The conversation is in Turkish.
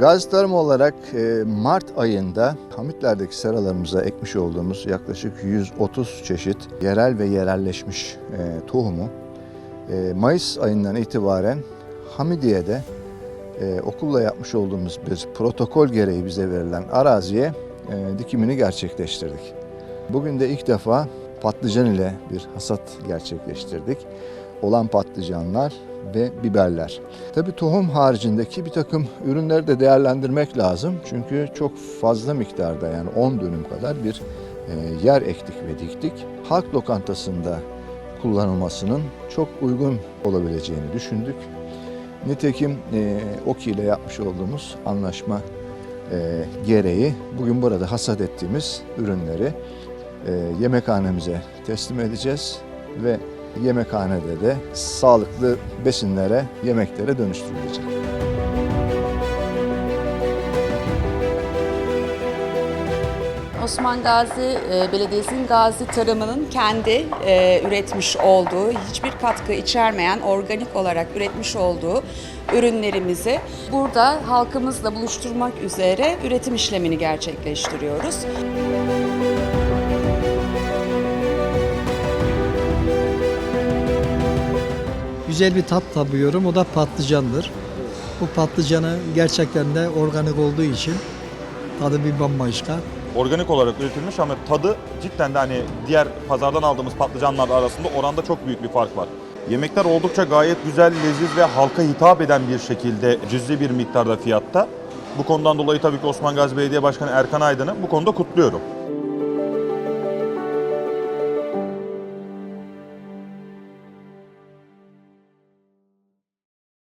Gazi olarak e, Mart ayında Hamitler'deki seralarımıza ekmiş olduğumuz yaklaşık 130 çeşit yerel ve yerelleşmiş e, tohumu e, Mayıs ayından itibaren Hamidiye'de okulla yapmış olduğumuz bir protokol gereği bize verilen araziye dikimini gerçekleştirdik. Bugün de ilk defa patlıcan ile bir hasat gerçekleştirdik. Olan patlıcanlar ve biberler. Tabii tohum haricindeki bir takım ürünleri de değerlendirmek lazım. Çünkü çok fazla miktarda yani 10 dönüm kadar bir e, yer ektik ve diktik. Halk lokantasında kullanılmasının çok uygun olabileceğini düşündük. Nitekim e, OKİ ile yapmış olduğumuz anlaşma e, gereği bugün burada hasat ettiğimiz ürünleri yemekhanemize teslim edeceğiz ve yemekhanede de sağlıklı besinlere, yemeklere dönüştürülecek. Osman Gazi e, Belediyesi'nin Gazi Tarımı'nın kendi e, üretmiş olduğu, hiçbir katkı içermeyen, organik olarak üretmiş olduğu ürünlerimizi burada halkımızla buluşturmak üzere üretim işlemini gerçekleştiriyoruz. Güzel bir tat tabuyorum. O da patlıcandır. Bu patlıcanı gerçekten de organik olduğu için tadı bir bambaşka. organik olarak üretilmiş ama tadı cidden de hani diğer pazardan aldığımız patlıcanlar arasında oranda çok büyük bir fark var. Yemekler oldukça gayet güzel, leziz ve halka hitap eden bir şekilde cüzi bir miktarda fiyatta. Bu konudan dolayı tabii ki Osman Gazi Belediye Başkanı Erkan Aydın'ı bu konuda kutluyorum.